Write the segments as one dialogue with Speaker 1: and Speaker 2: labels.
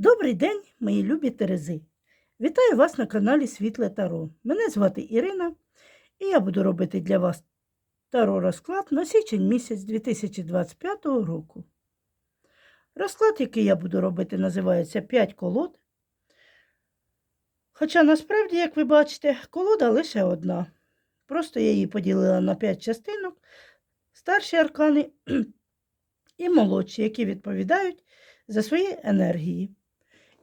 Speaker 1: Добрий день, мої любі Терези! Вітаю вас на каналі Світле Таро. Мене звати Ірина, і я буду робити для вас таро розклад на січень місяць 2025 року. Розклад, який я буду робити, називається 5 колод. Хоча насправді, як ви бачите, колода лише одна. Просто я її поділила на 5 частинок, старші аркани і молодші, які відповідають за свої енергії.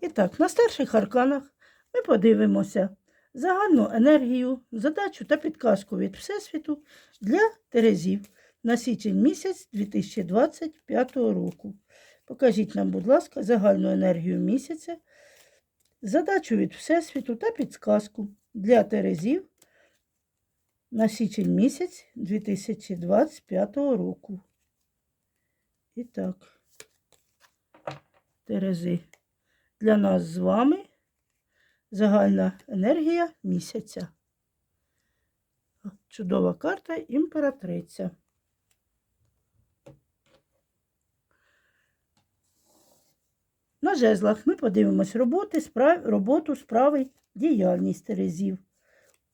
Speaker 1: І так, на старших арканах ми подивимося загальну енергію, задачу та підказку від Всесвіту для Терезів на січень місяць 2025 року. Покажіть нам, будь ласка, загальну енергію місяця, задачу від Всесвіту та підказку для Терезів на січень місяць 2025 року. І так, Терези для нас з вами загальна енергія місяця. Чудова карта імператриця. На жезлах ми подивимось роботи, справ... роботу, справи, діяльність Терезів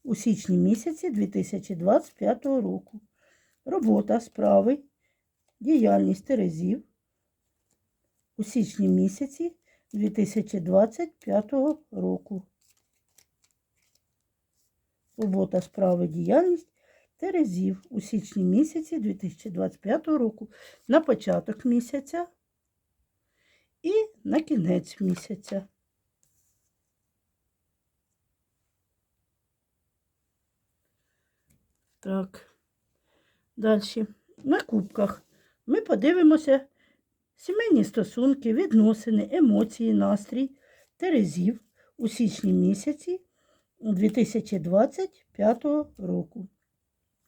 Speaker 1: у січні місяці 2025 року. Робота, справи, діяльність Терезів у січні місяці 2025 року. Робота справи діяльність Терезів у січні місяці 2025 року на початок місяця і на кінець місяця. Так, далі. На кубках ми подивимося Сімейні стосунки, відносини, емоції, настрій Терезів у січні місяці 2025 року.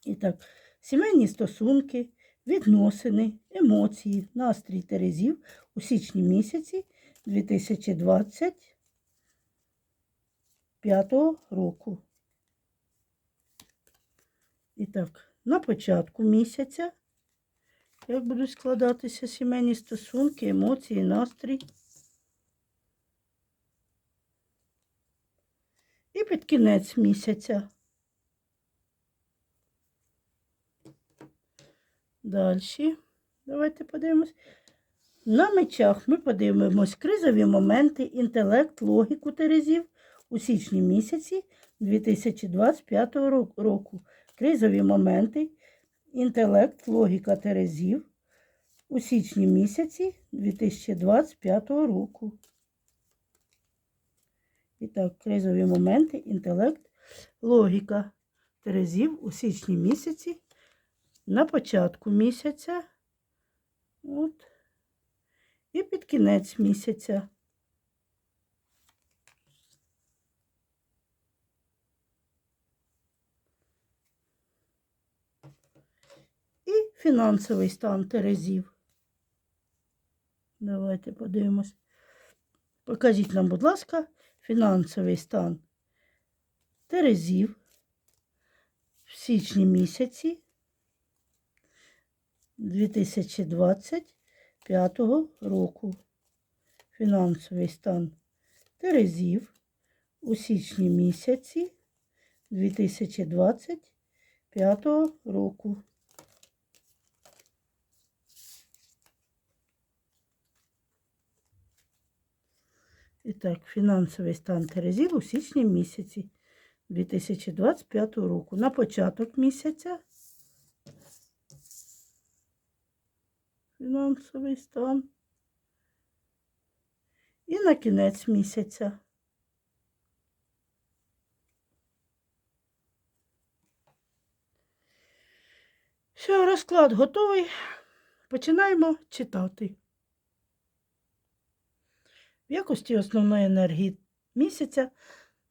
Speaker 1: І так, сімейні стосунки, відносини, емоції, настрій Терезів у січні місяці 2025 року. І так, на початку місяця. Як будуть складатися сімейні стосунки, емоції, настрій. І під кінець місяця. Далі. Давайте подивимось. На мечах ми подивимось кризові моменти, інтелект, логіку Терезів у січні місяці 2025 року. Кризові моменти інтелект, логіка Терезів у січні місяці 2025 року. І так, кризові моменти, інтелект, логіка Терезів у січні місяці на початку місяця. От. І під кінець місяця. і фінансовий стан Терезів. Давайте подивимось. Покажіть нам, будь ласка, фінансовий стан Терезів в січні місяці 2025 року. Фінансовий стан Терезів у січні місяці 2025 року. І так, фінансовий стан Терезів у січні місяці 2025 року. На початок місяця фінансовий стан. І на кінець місяця. Все, розклад готовий. Починаємо читати. В якості основної енергії місяця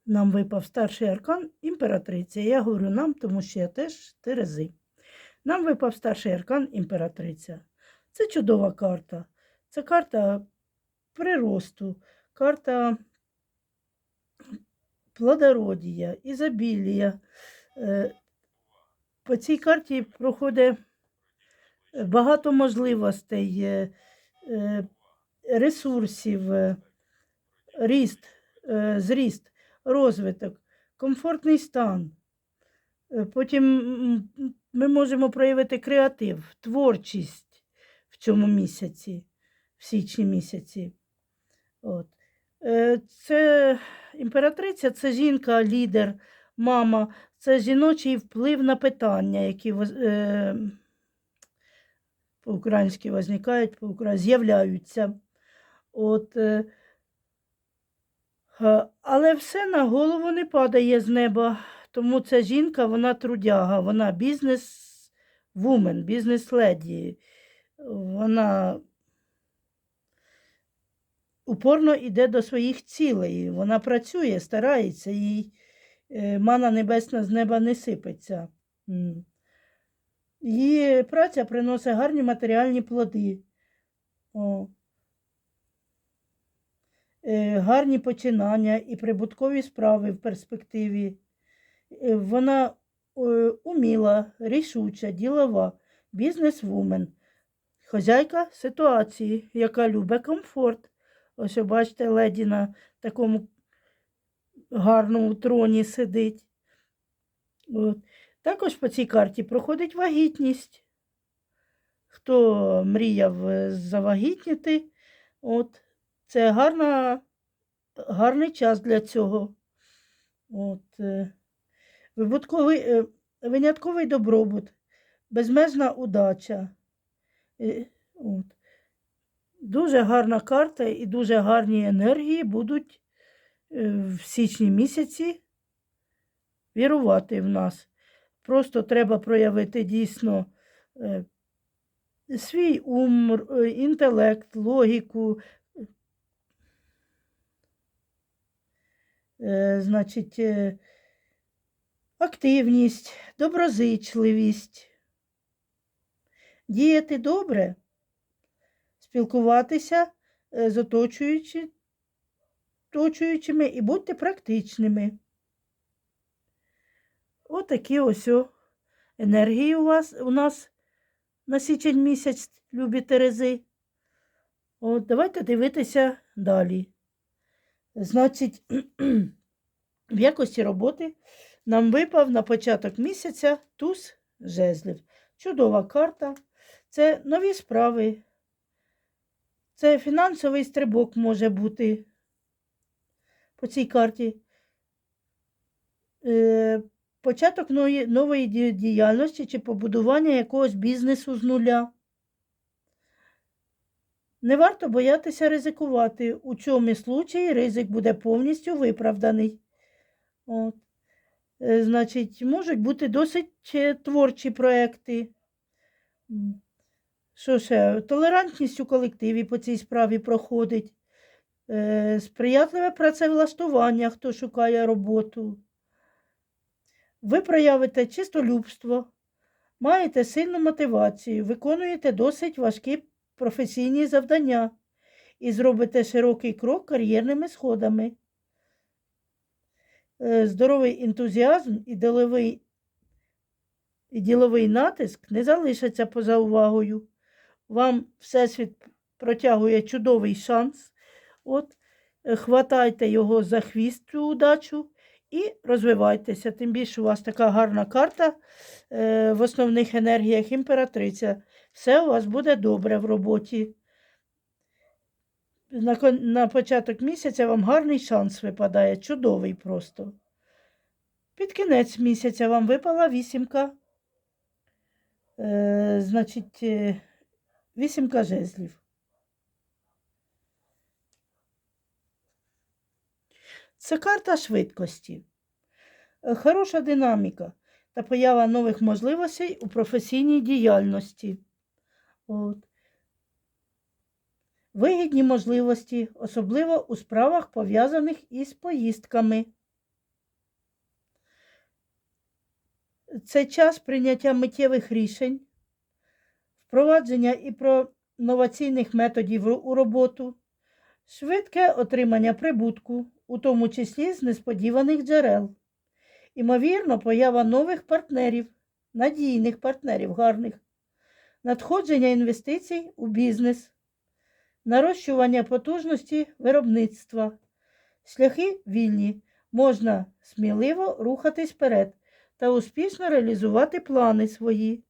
Speaker 1: нам випав старший аркан імператриця. Я говорю нам, тому що я теж Терези. Нам випав старший аркан імператриця. Це чудова карта. Це карта приросту, карта плодородія, ізобілія. Е, По цій карті проходить багато можливостей, е, е, ресурсів, ріст, е, зріст, розвиток, комфортний стан. Е, Потім ми можемо проявити креатив, творчість в цьому місяці, в січні місяці. От. Е, Це імператриця, це жінка, лідер, мама, це жіночий вплив на питання, які е, по-українськи возникають, по-українськи з'являються. От, е, але все на голову не падає з неба. Тому ця жінка, вона трудяга, вона бізнес-вумен, бізнес-леді. Вона упорно йде до своїх цілей. Вона працює, старається, їй е, мана небесна з неба не сипеться. Її праця приносить гарні матеріальні плоди. О. Е, Гарні починання і прибуткові справи в перспективі. Е, Вона е, уміла, рішуча, ділова, бізнес-вумен, хазяйка ситуації, яка любить комфорт. Ось, бачите, леді на такому гарному троні сидить. От. Також по цій карті проходить вагітність. Хто мріяв завагітніти, от, це гарна, гарний час для цього. От, е, вибутковий, е, винятковий добробут, безмежна удача. Е, От. Дуже гарна карта і дуже гарні енергії будуть в січні місяці вірувати в нас. Просто треба проявити дійсно свій ум, інтелект, логіку, значить, е, активність, доброзичливість, діяти добре, спілкуватися е, з оточуючи, оточуючими і будьте практичними. Отакі ось о енергії у вас у нас на січень місяць, любі Терези. От, давайте дивитися далі. Значить, в якості роботи нам випав на початок місяця туз жезлів. Чудова карта. Це нові справи. Це фінансовий стрибок може бути по цій карті. Е, початок нової, нової діяльності чи побудування якогось бізнесу з нуля. Не варто боятися ризикувати. У цьому случаї ризик буде повністю виправданий. От. Е, Значить, можуть бути досить е, творчі проекти. Що ще? Толерантність у колективі по цій справі проходить. Е, Сприятливе працевлаштування, хто шукає роботу. Ви проявите чистолюбство, маєте сильну мотивацію, виконуєте досить важкі професійні завдання і зробите широкий крок кар'єрними сходами. Е, Здоровий ентузіазм і діловий, і діловий натиск не залишаться поза увагою. Вам Всесвіт протягує чудовий шанс. От, е, хватайте його за хвіст цю удачу і розвивайтеся. Тим більше у вас така гарна карта е, в основних енергіях імператриця. Все у вас буде добре в роботі. На, на початок місяця вам гарний шанс випадає, чудовий просто. Під кінець місяця вам випала вісімка. Е, значить, е, вісімка жезлів. Це карта швидкості, Е, хороша динаміка та поява нових можливостей у професійній діяльності. От. Вигідні можливості, особливо у справах, пов'язаних із поїздками. Це час прийняття миттєвих рішень, впровадження і про новаційних методів у роботу, швидке отримання прибутку, у тому числі з несподіваних джерел. Імовірно, поява нових партнерів, надійних партнерів, гарних, надходження інвестицій у бізнес, нарощування потужності виробництва, Шляхи вільні, можна сміливо рухатись вперед та успішно реалізувати плани свої.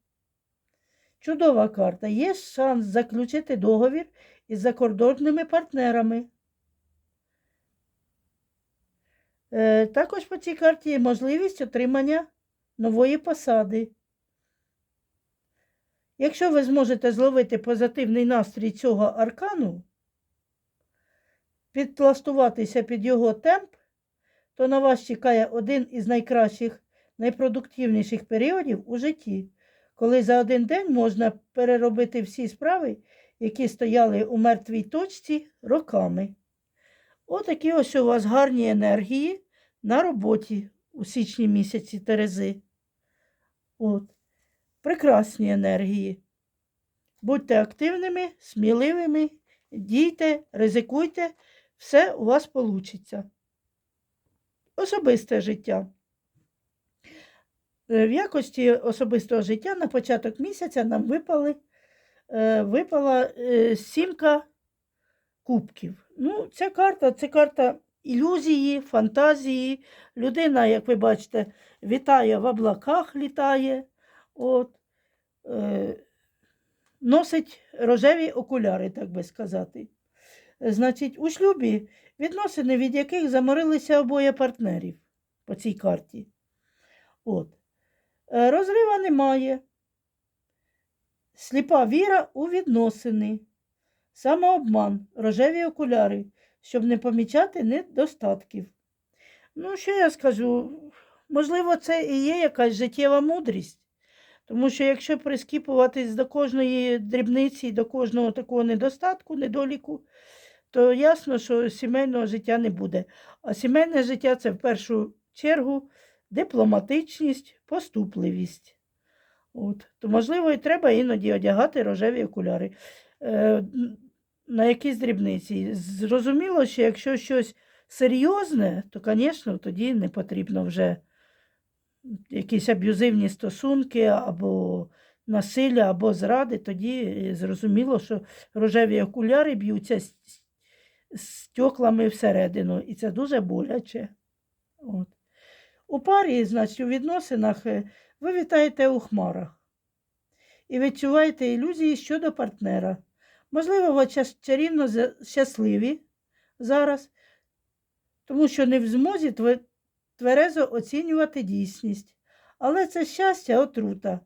Speaker 1: Чудова карта. Є шанс заключити договір із закордонними партнерами. Е, Також по цій карті є можливість отримання нової посади. Якщо ви зможете зловити позитивний настрій цього аркану, підлаштуватися під його темп, то на вас чекає один із найкращих, найпродуктивніших періодів у житті, коли за один день можна переробити всі справи, які стояли у мертвій точці роками. Отакі ось у вас гарні енергії на роботі у січні місяці Терези. От. Прекрасні енергії. Будьте активними, сміливими, дійте, ризикуйте, все у вас вийде. Особисте життя. Е, В якості особистого життя на початок місяця нам випали, е, випала е, сімка кубків. Ну, ця карта це карта ілюзії, фантазії. Людина, як ви бачите, вітає в облаках, літає. От, е, носить рожеві окуляри, так би сказати. Значить, у шлюбі відносини, від яких заморилися обоє партнерів по цій карті. От. Е, Розрива немає. Сліпа віра у відносини, самообман, рожеві окуляри, щоб не помічати недостатків. Ну, що я скажу? Можливо, це і є якась життєва мудрість. Тому що якщо прискіпуватись до кожної дрібниці, до кожного такого недостатку, недоліку, то ясно, що сімейного життя не буде. А сімейне життя це в першу чергу дипломатичність, поступливість. От. То, можливо, і треба іноді одягати рожеві окуляри е, на якісь дрібниці. Зрозуміло, що якщо щось серйозне, то, звісно, тоді не потрібно вже якісь аб'юзивні стосунки або насилля, або зради, тоді е, зрозуміло, що рожеві окуляри б'ються стеклами всередину, і це дуже боляче. От. У парі, значить, у відносинах е, ви вітаєте у хмарах і відчуваєте ілюзії щодо партнера. Можливо, ви чарівно щасливі зараз, тому що не в змозі тверезо оцінювати дійсність. Але це щастя отрута,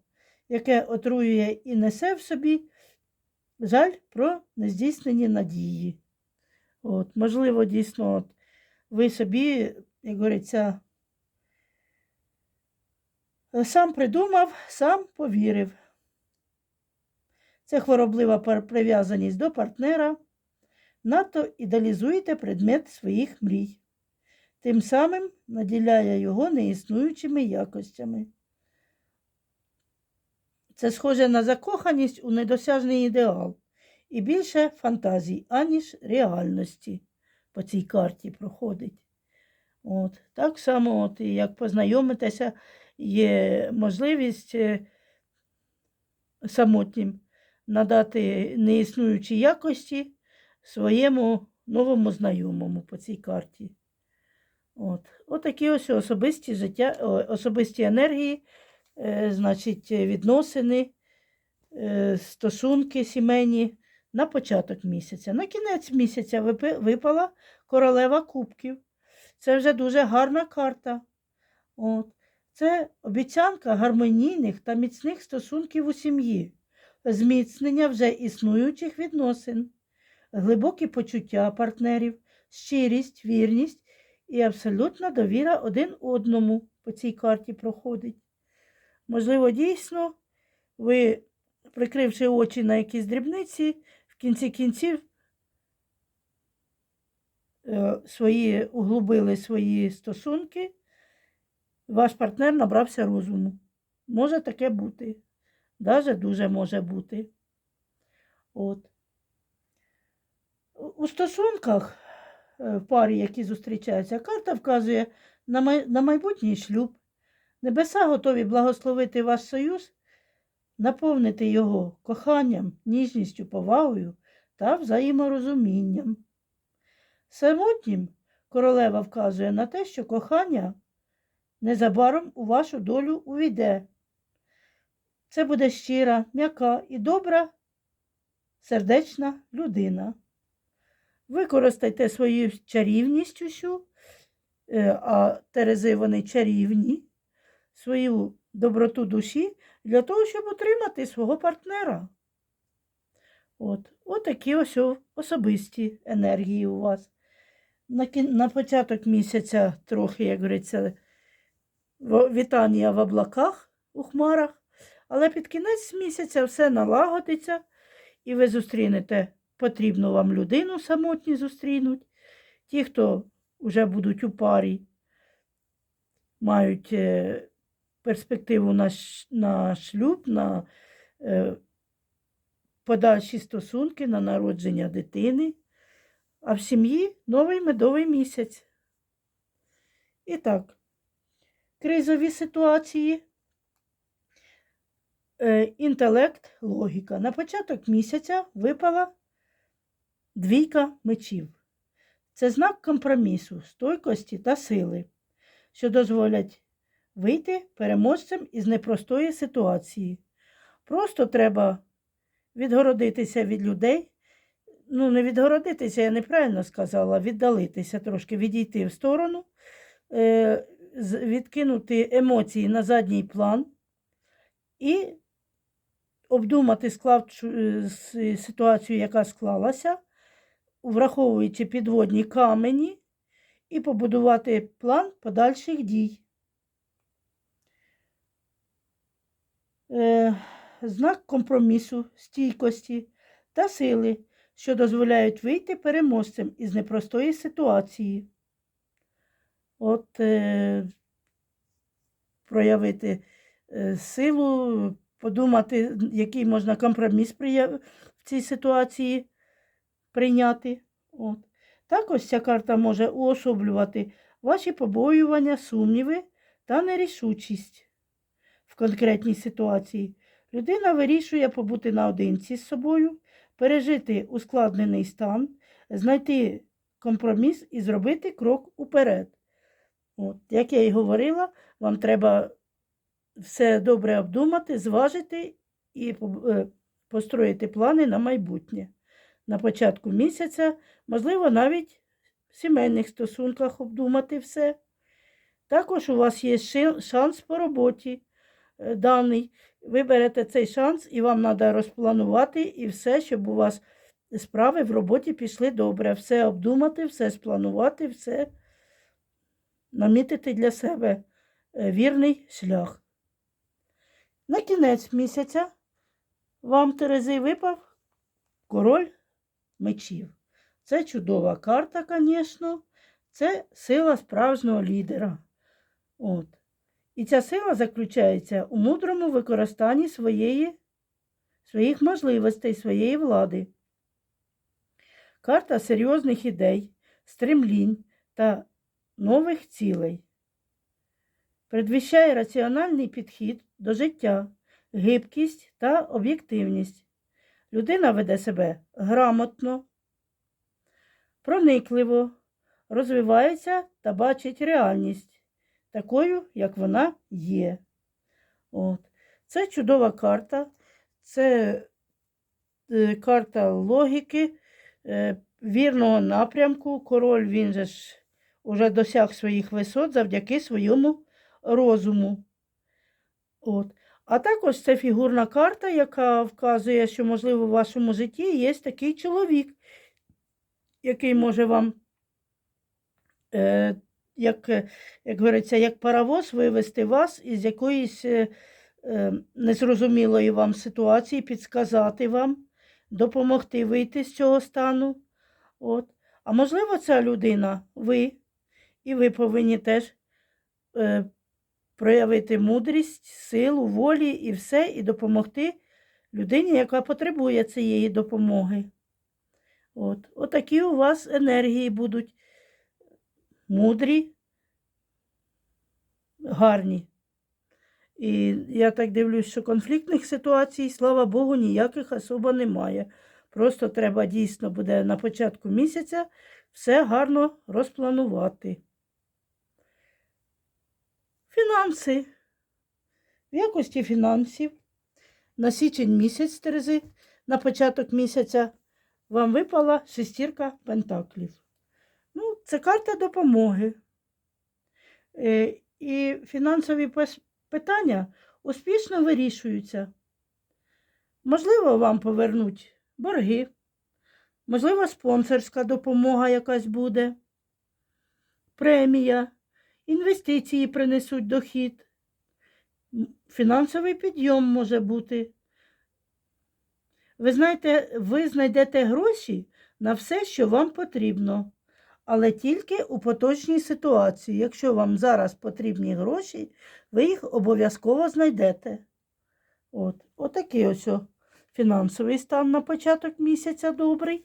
Speaker 1: яке отруює і несе в собі жаль про нездійснені надії. От, можливо, дійсно, от, ви собі, як говориться, сам придумав, сам повірив. Це хвороблива прив'язаність до партнера. Надто ідеалізуєте предмет своїх мрій. Тим самим наділяє його неіснуючими якостями. Це схоже на закоханість у недосяжний ідеал і більше фантазій, аніж реальності по цій карті проходить. От. Так само, от, як познайомитися, є можливість е, самотнім надати неіснуючі якості своєму новому знайомому по цій карті. От. Отакі ось особисті життя, особисті енергії, е, значить, відносини, е, стосунки сімейні на початок місяця. На кінець місяця випала королева кубків. Це вже дуже гарна карта. От. Це обіцянка гармонійних та міцних стосунків у сім'ї, зміцнення вже існуючих відносин, глибокі почуття партнерів, щирість, вірність і абсолютна довіра один одному по цій карті проходить. Можливо, дійсно, ви, прикривши очі на якісь дрібниці, в кінці кінців е, свої, углубили свої стосунки, ваш партнер набрався розуму. Може таке бути. Даже дуже може бути. От. У- стосунках в парі, які зустрічаються, карта вказує на, май... на майбутній шлюб. Небеса готові благословити ваш союз, наповнити його коханням, ніжністю, повагою та взаєморозумінням. Самотнім королева вказує на те, що кохання незабаром у вашу долю увійде. Це буде щира, м'яка і добра, сердечна людина. Використайте свою чарівність усю, е, а терези вони чарівні, свою доброту душі для того, щоб отримати свого партнера. От, от такі ось особисті енергії у вас. На, на початок місяця трохи, як говориться, вітання в облаках у хмарах, але під кінець місяця все налагодиться, і ви зустрінете потрібну вам людину самотні зустрінуть. Ті, хто вже будуть у парі, мають е, перспективу на, на шлюб, на е, подальші стосунки, на народження дитини, а в сім'ї новий медовий місяць. І так, кризові ситуації, е, інтелект, логіка. На початок місяця випала двійка мечів. Це знак компромісу, стойкості та сили, що дозволять вийти переможцем із непростої ситуації. Просто треба відгородитися від людей. Ну, не відгородитися, я неправильно сказала, віддалитися трошки, відійти в сторону, е, відкинути емоції на задній план і обдумати склавчу, е, ситуацію, яка склалася, враховуючи підводні камені, і побудувати план подальших дій. Е, знак компромісу, стійкості та сили, що дозволяють вийти переможцем із непростої ситуації. От е, проявити е, силу, подумати, який можна компроміс в цій ситуації прийняти. От. Також ця карта може уособлювати ваші побоювання, сумніви та нерішучість в конкретній ситуації. Людина вирішує побути наодинці з собою, пережити ускладнений стан, знайти компроміс і зробити крок уперед. От, як я і говорила, вам треба все добре обдумати, зважити і е, построїти плани на майбутнє. На початку місяця, можливо, навіть в сімейних стосунках обдумати все. Також у вас є шанс по роботі е, даний. Ви берете цей шанс і вам треба розпланувати і все, щоб у вас справи в роботі пішли добре. Все обдумати, все спланувати, все намітити для себе е, вірний шлях. На кінець місяця вам Терези випав король мечів. Це чудова карта, звісно. Це сила справжнього лідера. От. І ця сила заключається у мудрому використанні своєї, своїх можливостей, своєї влади. Карта серйозних ідей, стремлінь та нових цілей. Предвіщає раціональний підхід до життя, гибкість та об'єктивність. Людина веде себе грамотно, проникливо, розвивається та бачить реальність такою, як вона є. От. Це чудова карта, це е, карта логіки, е, вірного напрямку. Король він же ж уже досяг своїх висот завдяки своєму розуму. От. А також це фігурна карта, яка вказує, що, можливо, в вашому житті є такий чоловік, який може вам, е, як, як говориться, як паровоз вивести вас із якоїсь е, е, незрозумілої вам ситуації, підсказати вам, допомогти вийти з цього стану. От. А можливо, ця людина ви, і ви повинні теж е, проявити мудрість, силу, волі і все, і допомогти людині, яка потребує цієї допомоги. От. Отакі у вас енергії будуть мудрі, гарні. І я так дивлюсь, що конфліктних ситуацій, слава Богу, ніяких особо немає. Просто треба дійсно буде на початку місяця все гарно розпланувати. Фінанси. В якості фінансів на січень місяць Терези, на початок місяця вам випала шестірка пентаклів. Ну, це карта допомоги. Е, і фінансові питання успішно вирішуються. Можливо, вам повернуть борги, можливо, спонсорська допомога якась буде, премія, інвестиції принесуть дохід, фінансовий підйом може бути. Ви знаєте, ви знайдете гроші на все, що вам потрібно, але тільки у поточній ситуації. Якщо вам зараз потрібні гроші, ви їх обов'язково знайдете. От, отакий ось фінансовий стан на початок місяця добрий.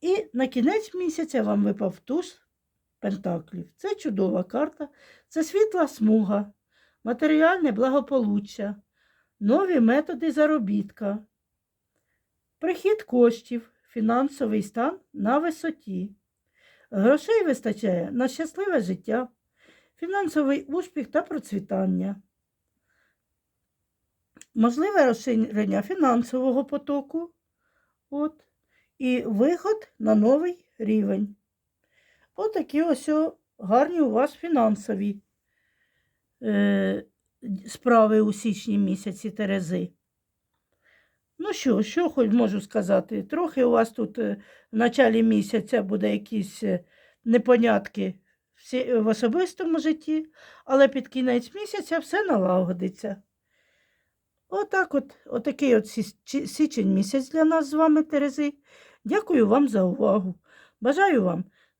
Speaker 1: І на кінець місяця вам випав туз пентаклів. Це чудова карта, це світла смуга, матеріальне благополуччя, нові методи заробітка, прихід коштів, фінансовий стан на висоті. Грошей вистачає на щасливе життя, фінансовий успіх та процвітання. Можливе розширення фінансового потоку. От. І виход на новий рівень. Отакі ось гарні у вас фінансові е, справи у січні місяці Терези. Ну що, що хоч можу сказати? Трохи у вас тут е, в началі місяця буде якісь е, непонятки в особистому житті, але під кінець місяця все налагодиться. Отак от, отакий от січень місяць для нас з вами, Терези. Дякую вам за увагу. Бажаю вам